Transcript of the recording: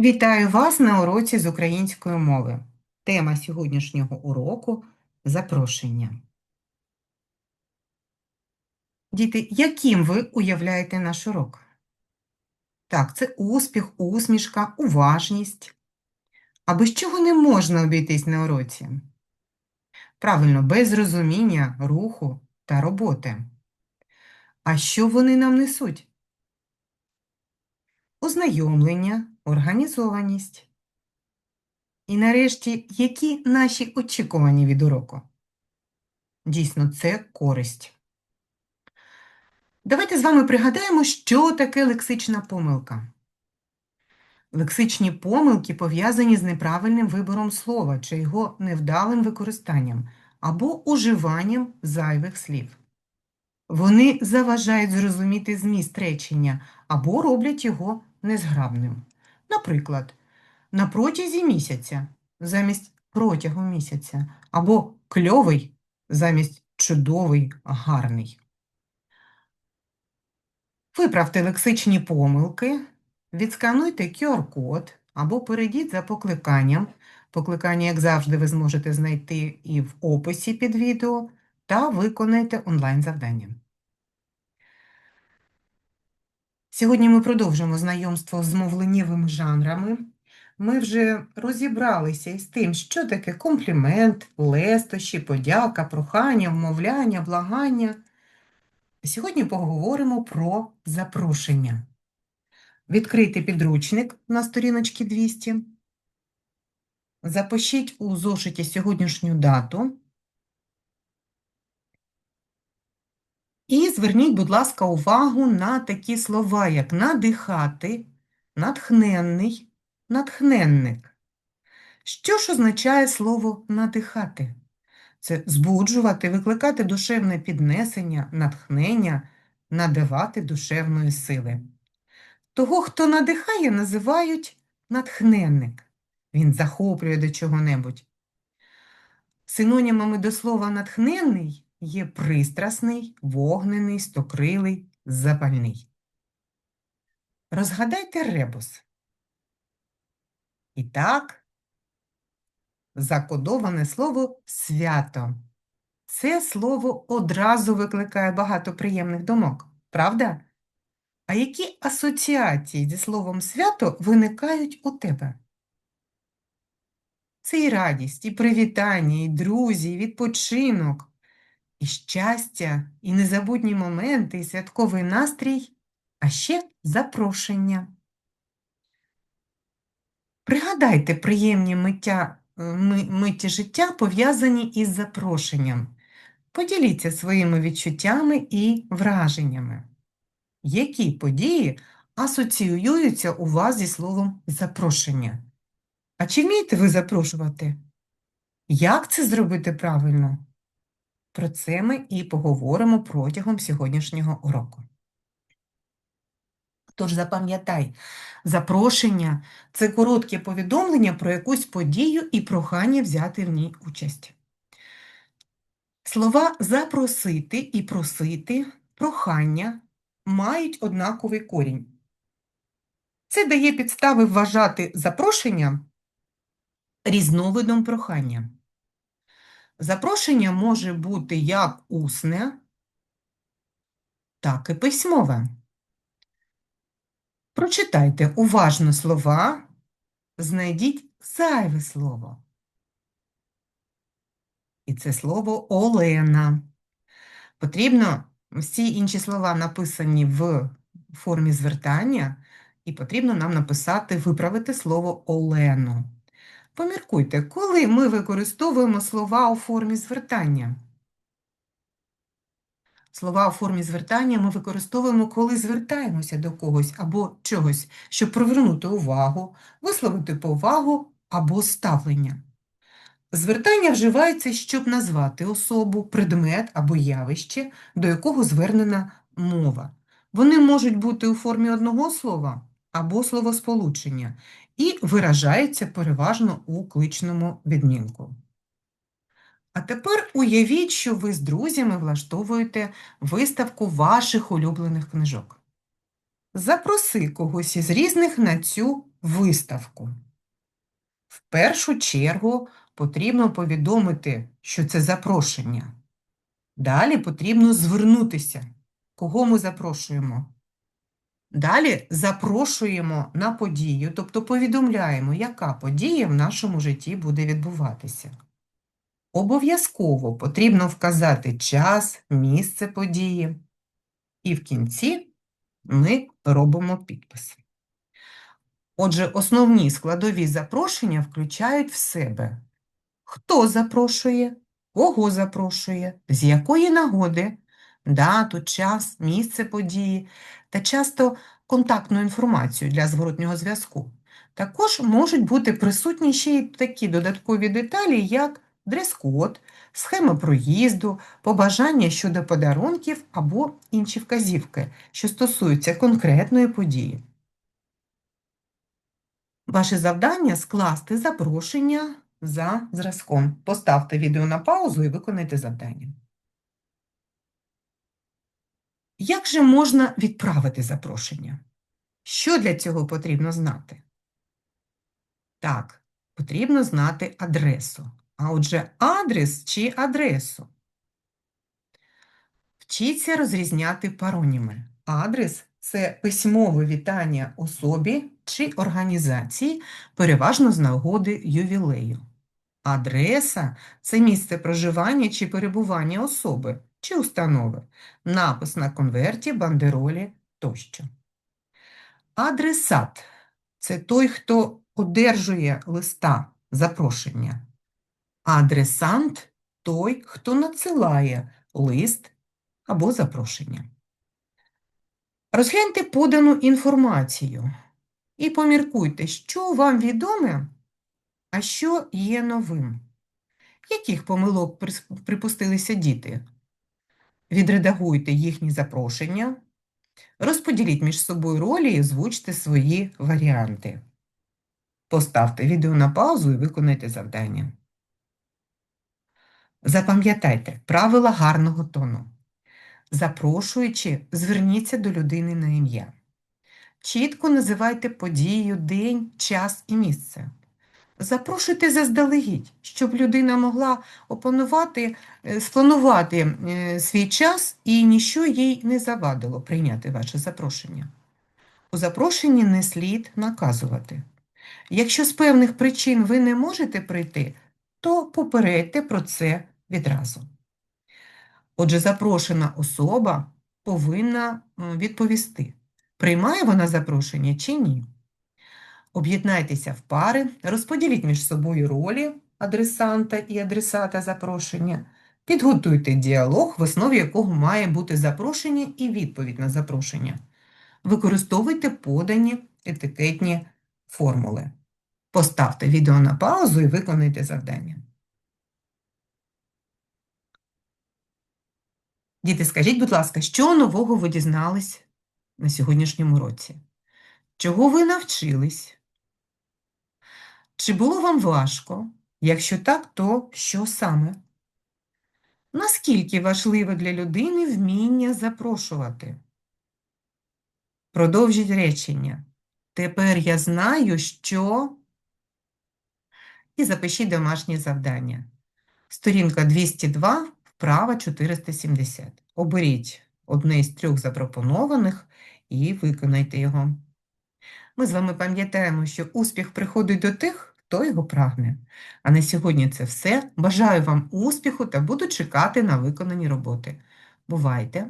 Вітаю вас на уроці з української мови. Тема сьогоднішнього уроку запрошення. Діти, яким ви уявляєте наш урок? Так, це успіх, усмішка, уважність. А без чого не можна обійтись на уроці? Правильно, без розуміння, руху та роботи. А що вони нам несуть? Ознайомлення, організованість. І нарешті, які наші очікування від уроку? Дійсно, це користь. Давайте з вами пригадаємо, що таке лексична помилка. Лексичні помилки пов'язані з неправильним вибором слова чи його невдалим використанням або уживанням зайвих слів. Вони заважають зрозуміти зміст речення або роблять його незграбним. Наприклад, на протязі місяця замість протягом місяця, або кльовий замість чудовий, гарний. Виправте лексичні помилки, відскануйте QR-код або перейдіть за покликанням. Покликання, як завжди, ви зможете знайти і в описі під відео, та виконайте онлайн-завдання. Сьогодні ми продовжимо знайомство з мовленнєвими жанрами. Ми вже розібралися із тим, що таке комплімент, лестощі, подяка, прохання, вмовляння, благання. Сьогодні поговоримо про запрошення. Відкрийте підручник на сторіночці 200. Запишіть у зошиті сьогоднішню дату. І зверніть, будь ласка, увагу на такі слова, як надихати, натхненний, натхненник. Що ж означає слово надихати? Це збуджувати, викликати душевне піднесення, натхнення, надавати душевної сили. Того, хто надихає, називають натхненник. Він захоплює до чого-небудь. Синонімами до слова натхненний є пристрасний, вогнений, стокрилий, запальний. Розгадайте ребус. І так, закодоване слово свято. Це слово одразу викликає багато приємних думок, правда? А які асоціації зі словом свято виникають у тебе? Це і радість, і привітання, і друзі, і відпочинок, і щастя, і незабутні моменти, і святковий настрій, а ще запрошення. Пригадайте приємні миття, е, ми- миті життя, пов'язані із запрошенням. Поділіться своїми відчуттями і враженнями. Які події асоціюються у вас зі словом запрошення? А чи вмієте ви запрошувати? Як це зробити правильно? Про це ми і поговоримо протягом сьогоднішнього уроку. Тож запам'ятай, запрошення – це коротке повідомлення про якусь подію і прохання взяти в ній участь. Слова запросити і просити, прохання мають однаковий корінь. Це дає підстави вважати запрошення різновидом прохання. Запрошення може бути як усне, так і письмове. Прочитайте уважно слова, знайдіть зайве слово. І це слово Олена. Потрібно всі інші слова написані в формі звертання, і потрібно нам написати, виправити слово Олену. Поміркуйте, коли ми використовуємо слова у формі звертання? Слова у формі звертання ми використовуємо, коли звертаємося до когось або чогось, щоб привернути увагу, висловити повагу або ставлення. Звертання вживається, щоб назвати особу, предмет або явище, до якого звернена мова. Вони можуть бути у формі одного слова або словосполучення і виражаються переважно у кличному відмінку. А тепер уявіть, що ви з друзями влаштовуєте виставку ваших улюблених книжок. Запроси когось із різних на цю виставку. В першу чергу потрібно повідомити, що це запрошення. Далі потрібно звернутися. Кого ми запрошуємо? Далі запрошуємо на подію, тобто повідомляємо, яка подія в нашому житті буде відбуватися. Обов'язково потрібно вказати час, місце події. І в кінці ми робимо підпис. Отже, основні складові запрошення включають в себе хто запрошує, кого запрошує, з якої нагоди, дату, час, місце події та часто контактну інформацію для зворотнього зв'язку. Також можуть бути присутні ще й такі додаткові деталі, як дрес-код, схема проїзду, побажання щодо подарунків або інші вказівки, що стосуються конкретної події. Ваше завдання скласти запрошення за зразком. Поставте відео на паузу і виконайте завдання. Як же можна відправити запрошення? Що для цього потрібно знати? Так, потрібно знати адресу. А отже, адрес чи адресу. Вчіться розрізняти пароніми. Адрес це письмове вітання особі чи організації, переважно з нагоди ювілею. Адреса це місце проживання чи перебування особи чи установи, напис на конверті, бандеролі тощо. Адресат це той, хто одержує листа запрошення. Адресант той, хто надсилає лист або запрошення. Розгляньте подану інформацію і поміркуйте, що вам відоме, а що є новим. Яких помилок припустилися діти? Відредагуйте їхні запрошення, розподіліть між собою ролі і озвучте свої варіанти. Поставте відео на паузу і виконайте завдання. Запам'ятайте правила гарного тону. Запрошуючи, зверніться до людини на ім'я. Чітко називайте подію, день, час і місце. Запрошуйте заздалегідь, щоб людина могла опанувати, е, спланувати е, свій час і ніщо їй не завадило прийняти ваше запрошення. У запрошенні не слід наказувати. Якщо з певних причин ви не можете прийти, то попередьте про це відразу. Отже, запрошена особа повинна відповісти, приймає вона запрошення чи ні. Об'єднайтеся в пари, розподіліть між собою ролі адресанта і адресата запрошення, підготуйте діалог, в основі якого має бути запрошення і відповідь на запрошення. Використовуйте подані етикетні формули. Поставте відео на паузу і виконайте завдання. Діти, скажіть, будь ласка, що нового ви дізнались на сьогоднішньому році? Чого ви навчились? Чи було вам важко? Якщо так, то що саме? Наскільки важливе для людини вміння запрошувати? Продовжіть речення. Тепер я знаю, що. І запишіть домашнє завдання. Сторінка 202, вправа 470. Оберіть одне з трьох запропонованих і виконайте його. Ми з вами пам'ятаємо, що успіх приходить до тих, хто його прагне. А на сьогодні це все. Бажаю вам успіху та буду чекати на виконані роботи. Бувайте!